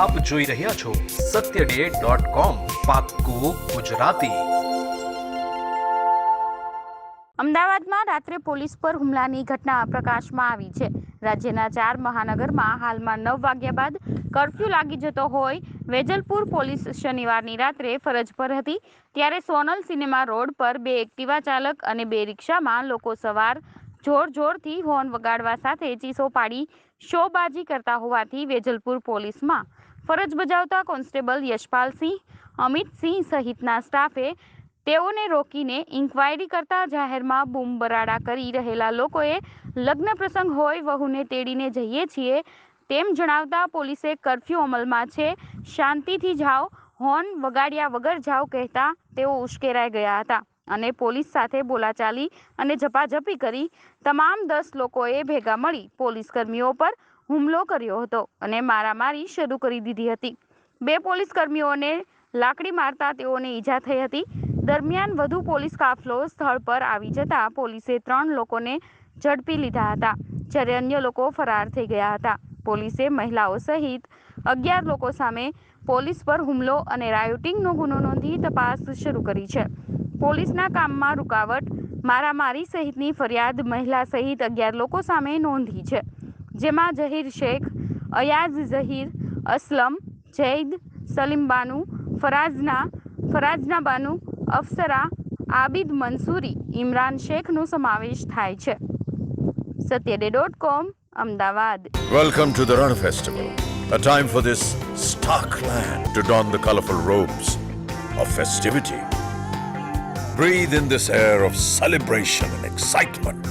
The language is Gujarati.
આપ જોઈ રહ્યા છો સત્ય ડે ગુજરાતી. અમદાવાદમાં રાત્રે પોલીસ પર હુમલાની ઘટના પ્રકાશમાં આવી છે. રાજ્યના ચાર મહાનગરમાં હાલમાં નવ વાગ્યા બાદ કર્ફ્યુ લાગી જતો હોય. વેજલપુર પોલીસ શનિવારની રાત્રે ફરજ પર હતી. ત્યારે સોનલ સિનેમા રોડ પર બે એક્ટિવા ચાલક અને બે રિક્ષામાં લોકો સવાર જોર જોરથી હોર્ન વગાડવા સાથે ચીસો પાડી શોબાજી કરતા હોવાથી વેજલપુર પોલીસમાં ફરજ બજાવતા કોન્સ્ટેબલ યશપાલસિંહ, અમિતસિંહ સહિતના સ્ટાફે તેઓને રોકીને ઇન્ક્વાયરી કરતા જાહેરમાં બૂમબરાડા કરી રહેલા લોકોએ લગ્ન પ્રસંગ હોય વહુને તેડીને જઈએ છીએ તેમ જણાવતા પોલીસે કર્ફ્યુ અમલમાં છે. શાંતિથી જાઓ, હોર્ન વગાડ્યા વગર જાઓ કહેતા તેઓ ઉશ્કેરાઈ ગયા હતા અને પોલીસ સાથે બોલાચાલી અને ઝપાઝપી કરી તમામ દસ લોકોએ ભેગા મળી પોલીસ કર્મીઓ પર હુમલો કર્યો હતો અને મારામારી શરૂ કરી દીધી હતી. બે પોલીસ કર્મીઓને લાકડી મારતા તેઓને ઈજા થઈ હતી. દરમિયાન વધુ પોલીસ કાફલો સ્થળ પર આવી જતા પોલીસે ત્રણ લોકોને ઝડપી લીધા હતા, જ્યારે અન્ય લોકો ફરાર થઈ ગયા હતા. પોલીસે મહિલાઓ સહિત અગિયાર લોકો સામે પોલીસ પર હુમલો અને રાયોટિંગનો ગુનો નોંધી તપાસ શરૂ કરી છે. પોલીસના કામમાં રૂકાવટ, મારામારી સહિતની ફરિયાદ મહિલા સહિત અગિયાર લોકો સામે નોંધી છે. જેમાં જહીર શેખ અયાઝ ઝહીર અસલમ જૈદ સલીમ બાનુ ફરાઝના ફરાઝના બાનુ અફસરા આબિદ મંસૂરી ઇમરાન શેખનો સમાવેશ થાય છે Satyaday dot com Ahmedabad Welcome to the Run Festival, a time for this stark land to don the colorful robes of festivity. Breathe in this air of celebration and excitement.